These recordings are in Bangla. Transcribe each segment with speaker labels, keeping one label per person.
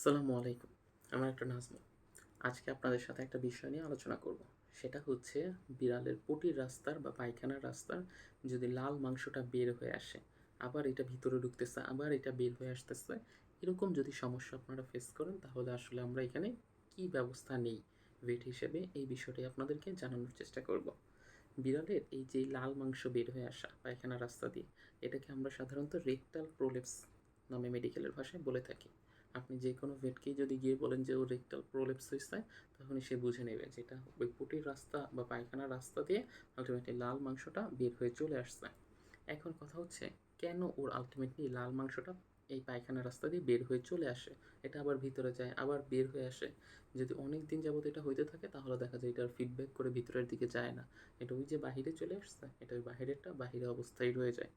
Speaker 1: আসসালামু আলাইকুম। আমার একটা নাজমুল আজকে আপনাদের সাথে একটা বিষয় নিয়ে আলোচনা করব। সেটা হচ্ছে বিড়ালের পটির রাস্তার বা পায়খানার রাস্তার যদি লাল মাংসটা বের হয়ে আসে, আবার এটা ভিতরে ঢুকতেছে, আবার এটা বের হয়ে আসতেছে, এরকম যদি সমস্যা আপনারা ফেস করেন, তাহলে আসলে আমরা এখানে কি ব্যবস্থা নেই? ওয়েট হিসেবে এই বিষয়টি আপনাদেরকে জানানোর চেষ্টা করব। বিড়ালের এই যে লাল মাংস বের হয়ে আসা পায়খানা রাস্তা দিয়ে, এটাকে আমরা সাধারণত রেকটাল প্রোলেপস নামে মেডিকেলের ভাষায় বলে থাকি। আপনি যে কোনো ভেটকেই যদি গিয়ে বলেন যে ও রেকটাল প্রোলেপস হয়েছে তখন সে বুঝে নেবে যেটা ওই পুটির রাস্তা বা পায়খানার রাস্তা দিয়ে আলটিমেটলি লাল মাংসটা বের হয়ে চলে আসছে। এখন কথা হচ্ছে, কেন ওর আলটিমেটলি লাল মাংসটা এই পায়খানা রাস্তা দিয়ে বের হয়ে চলে আসে? এটা আবার ভিতরে যায়, আবার বের হয়ে আসে। যদি অনেক দিন যাবত এটা হইতে থাকে, তাহলে দেখা যায় এটার ফিডব্যাক করে ভিতরের দিকে যায় না। এটা ওই যে বাহিরে চলে আসছে, এটা ওই বাহিরেরটা বাহিরে অবস্থায় রয়ে যায়।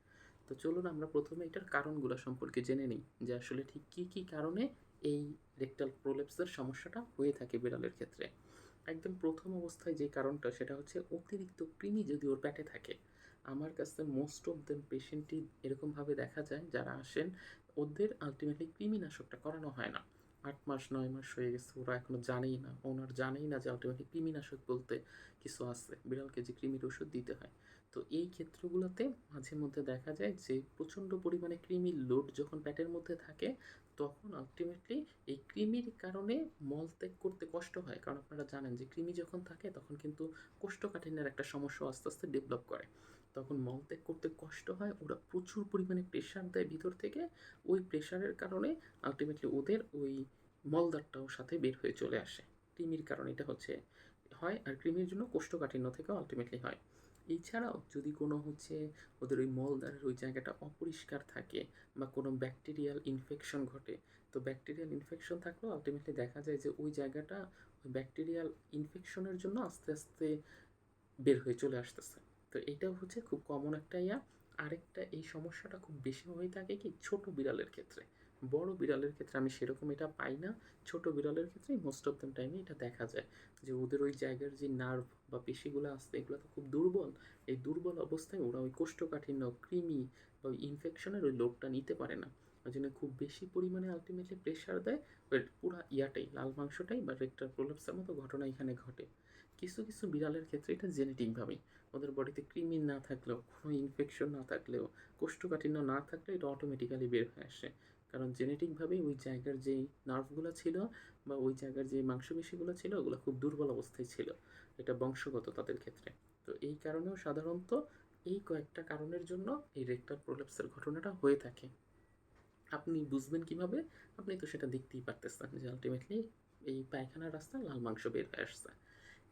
Speaker 1: তো চলুন আমরা প্রথমে এটার কারণগুলো সম্পর্কে জেনে নিই যে আসলে ঠিক কী কী কারণে এই রেকটাল প্রোলেপসের সমস্যাটা হয়ে থাকে বিড়ালের ক্ষেত্রে। একদম প্রথম অবস্থায় যে কারণটা সেটা হচ্ছে অতিরিক্ত কৃমি যদি ওর পেটে থাকে। আমার কাছে মোস্ট অফ দেম পেশেন্টই এরকমভাবে দেখা যায় যারা আসেন, ওদের আলটিমেটলি কৃমিনাশকটা করানো হয় না। আট মাস, নয় মাস হয়ে গেছে, ওরা এখনও জানেই না। ওনার জানেই না যে আলটিমেটলি কৃমিনাশক বলতে কিছু আছে। বিড়ালকে যে কৃমির ওষুধ দিতে হয়। তো এই ক্ষেত্রগুলোতে মাঝে মধ্যে দেখা যায় যে প্রচণ্ড পরিমাণে কৃমির লোড যখন প্যাটের মধ্যে থাকে, তখন আলটিমেটলি এই কৃমির কারণে মল ত্যাগ করতে কষ্ট হয়। কারণ আপনারা জানেন যে কৃমি যখন থাকে, তখন কিন্তু কোষ্ঠকাঠিন্যের একটা সমস্যা আস্তে আস্তে ডেভেলপ করে। তখন মল ত্যাগ করতে কষ্ট হয়, ওরা প্রচুর পরিমাণে প্রেশার দেয় ভিতর থেকে। ওই প্রেশারের কারণে আলটিমেটলি ওদের ওই মলদারটাও সাথে বের হয়ে চলে আসে। কৃমির কারণে এটা হচ্ছে, হয় আর কৃমির জন্য কোষ্ঠকাঠিন্য থেকেও আলটিমেটলি হয়। এছাড়াও যদি কোনো হচ্ছে ওদের ওই মলদারের ওই জায়গাটা অপরিষ্কার থাকে বা কোনো ব্যাকটেরিয়াল ইনফেকশন ঘটে, তো ব্যাকটেরিয়াল ইনফেকশন থাকলেও আলটিমেটলি দেখা যায় যে ওই জায়গাটা ওই ব্যাকটেরিয়াল ইনফেকশনের জন্য আস্তে আস্তে বের হয়ে চলে আসতেছে। তো এটা হচ্ছে খুব কমন একটা ইয়া। আরেকটা, এই সমস্যাটা খুব বেশি হয়ে থাকে কি ছোট বিড়ালের ক্ষেত্রে। বড় বিড়ালের ক্ষেত্রে আমি সেরকম এটা পাই না। ছোট বিড়ালের ক্ষেত্রে মোস্ট অফ দ্য টাইমে এটা দেখা যায়। যে ওদের ওই জায়গার যে নার্ভ বা পেশিগুলো আসছে এগুলো তো খুব দুর্বল। এই দুর্বল অবস্থায় ওরা ওই কোষ্ঠকাঠিন্য, কৃমি বা ইনফেকশনের ওই লোকটা নিতে পারে না। ওই জন্য খুব বেশি পরিমাণে আলটিমেটলি প্রেশার দেয়। পুরো ইয়াটাই, লাল মাংসটাই বা রেক্টার প্রোলাপসের মতো ঘটনা এখানে ঘটে। কিছু কিছু বিড়ালের ক্ষেত্রে এটা জেনেটিকভাবেই ওদের বডিতে কৃমি না থাকলেও, কোনো ইনফেকশন না থাকলেও, কোষ্ঠকাঠিন্য না থাকলেও এটা অটোমেটিক্যালি বের হয়ে আসে। কারণ জেনেটিকভাবেই ওই জায়গার যেই নার্ভগুলো ছিল বা ওই জায়গার যে মাংসপেশিগুলো ছিল, ওগুলো খুব দুর্বল অবস্থায় ছিল। এটা বংশগত তাদের ক্ষেত্রে। তো এই কারণেও সাধারণত এই কয়েকটা কারণের জন্য এই রেক্টাল প্রোলেপসের ঘটনাটা হয়ে থাকে। আপনি বুঝবেন কীভাবে? আপনি তো সেটা দেখতেই পারতেছেন যে আলটিমেটলি এই পায়খানার রাস্তা লাল মাংস বের হয়ে আসছে।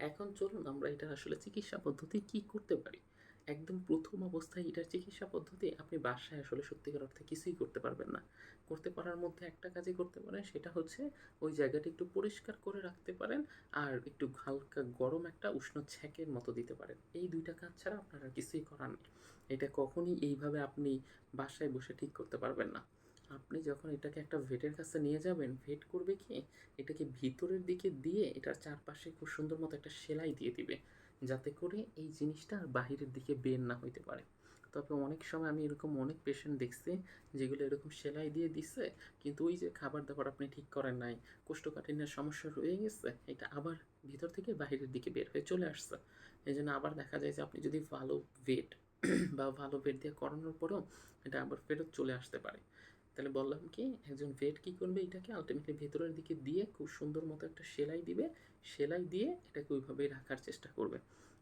Speaker 1: এখন চলুন আমরা এটার আসলে চিকিৎসা পদ্ধতি কি করতে পারি? একদম প্রথম অবস্থায় এটার চিকিৎসা পদ্ধতি আপনি বাসায় আসলে সত্যিকার অর্থে কিছুই করতে পারবেন না। করতে পারার মধ্যে একটা কাজই করতে পারেন, সেটা হচ্ছে ওই জায়গাটা একটু পরিষ্কার করে রাখতে পারেন আর একটু হালকা গরম একটা উষ্ণ ছ্যাঁকের মতো দিতে পারেন। এই দুইটা কাজ ছাড়া আপনার কিছুই করার নেই। এটা কখনই এইভাবে আপনি বাসায় বসে ঠিক করতে পারবেন না। আপনি যখন এটাকে একটা ভেটের কাছে নিয়ে যাবেন, ভেট করবে কি? এটাকে ভিতরের দিকে দিয়ে এটার চারপাশে খুব সুন্দর মতো একটা সেলাই দিয়ে দিবে, যাতে করে এই জিনিসটা আর বাহিরের দিকে বের না হইতে পারে। তবে অনেক সময় আমি এরকম অনেক পেশেন্ট দেখছি, যেগুলো এরকম সেলাই দিয়ে দিচ্ছে কিন্তু ওই যে খাবার দাবার আপনি ঠিক করেন নাই, কোষ্ঠকাঠিন্যের সমস্যা রয়ে গেছে, এটা আবার ভিতর থেকে বাহিরের দিকে বের হয়ে চলে আসছে। এই জন্য আবার দেখা যায় যে আপনি যদি ভালো ভেট বা ভালো ভেট দিয়ে করানোর পরেও এটা আবার ফেরত চলে আসতে পারে। তাহলে বললাম কি, একজন ভেট কী করবে এটাকে আলটিমেটলি ভেতরের দিকে দিয়ে খুব সুন্দর মতো একটা সেলাই দিবে, সেলাই দিয়ে এটাকে ওইভাবেই রাখার চেষ্টা করবে।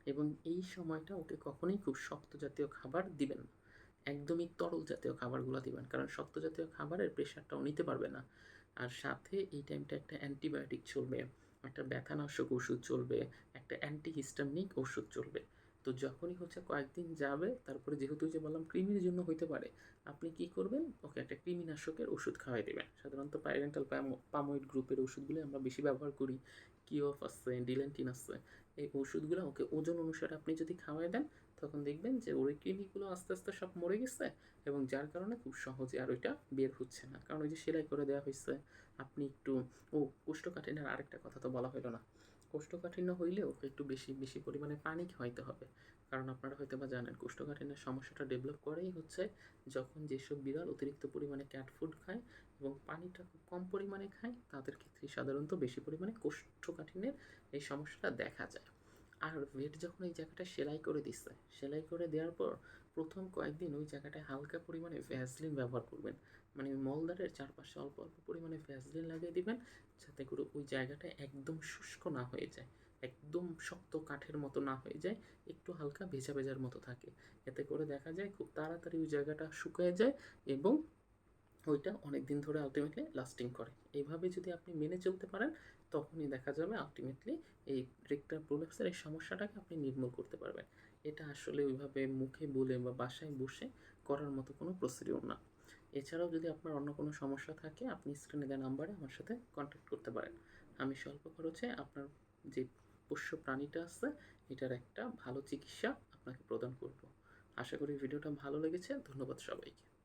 Speaker 1: এবং এই সময়টা ওকে কখনোই খুব শক্ত জাতীয় খাবার দিবেন না। একদমই তরল জাতীয় খাবারগুলো দিবেন, কারণ শক্ত জাতীয় খাবারের প্রেশারটাও নিতে পারবে না। আর সাথে এই টাইমটা একটা অ্যান্টিবায়োটিক চলবে, একটা ব্যথানাশক ওষুধ চলবে, একটা অ্যান্টিহিস্টামিক ওষুধ চলবে। তো যখনই হচ্ছে কয়েকদিন যাবে, তারপরে যেহেতু যে বললাম কৃমির জন্য হইতে পারে, আপনি কি করবেন? ওকে একটা কৃমিনাশকের ওষুধ খাওয়াই দেবেন। সাধারণত প্যারেন্টাল পামোয়েড গ্রুপের ওষুধগুলো আমরা বেশি ব্যবহার করি। কিওফ আছে ডিলেন্টিন আছে, এই ওষুধগুলো ওকে ওজন অনুসারে আপনি যদি খাওয়াই দেন, তখন দেখবেন যে ওই কৃমিগুলো আস্তে আস্তে সব মরে গেছে এবং যার কারণে খুব সহজে আর ওইটা বের হচ্ছে না। কারণ ওই যে সেলাই করে দেওয়া হয়েছে আপনি একটু, ও কোষ্ঠকাঠিন্যের আরেকটা কথা তো বলা হলো না। কোষ্ঠকাঠিন্য হইলেও একটু বেশি বেশি পরিমাণে পানি খাওয়াইতে হবে। কারণ আপনারা হয়তো বা জানেন, কোষ্ঠকাঠিন্যের সমস্যাটা ডেভেলপ করেই হচ্ছে যখন যেসব বিড়াল অতিরিক্ত পরিমাণে ক্যাট ফুড খায় এবং পানিটা খুব কম পরিমাণে খায়, তাদের ক্ষেত্রে সাধারণত বেশি পরিমাণে কোষ্ঠকাঠিন্যের এই সমস্যাটা দেখা যায়। আর ভেট যখন এই জায়গাটা সেলাই করে দিচ্ছে, সেলাই করে দেওয়ার পর প্রথম কয়েকদিন ওই জায়গাটায় হালকা পরিমাণে ভ্যাসলিন ব্যবহার করবেন। মানে ওই মলদারের চারপাশে অল্প অল্প পরিমাণে ভ্যাসলিন লাগিয়ে দিবেন, যাতে করে ওই জায়গাটা একদম শুষ্ক না হয়ে যায়, একদম শক্ত কাঠের মতো না হয়ে যায়, একটু হালকা ভেজা ভেজার মতো থাকে। এতে করে দেখা যায় খুব তাড়াতাড়ি ওই জায়গাটা শুকিয়ে যায় এবং ওইটা অনেক দিন ধরে আলটিমেটলি লাস্টিং করে। এইভাবে যদি আপনি মেনে চলতে পারেন, তখনই দেখা যাবে আলটিমেটলি এই রেক্টার প্রোলেপসের এই সমস্যাটাকে আপনি নির্মূল করতে পারবেন। এটা আসলে ওইভাবে মুখে বলে বা বাসায় বসে করার মতো কোনো প্রসিডিওর না। এছাড়াও যদি আপনার অন্য কোনো সমস্যা থাকে, আপনি স্ক্রিনে দেওয়া নাম্বারে আমার সাথে কন্ট্যাক্ট করতে পারেন। আমি স্বল্প খরচে আপনার যে পোষ্য প্রাণীটা আছে, এটার একটা ভালো চিকিৎসা আপনাকে প্রদান করব। আশা করি ভিডিওটা ভালো লেগেছে। ধন্যবাদ সবাইকে।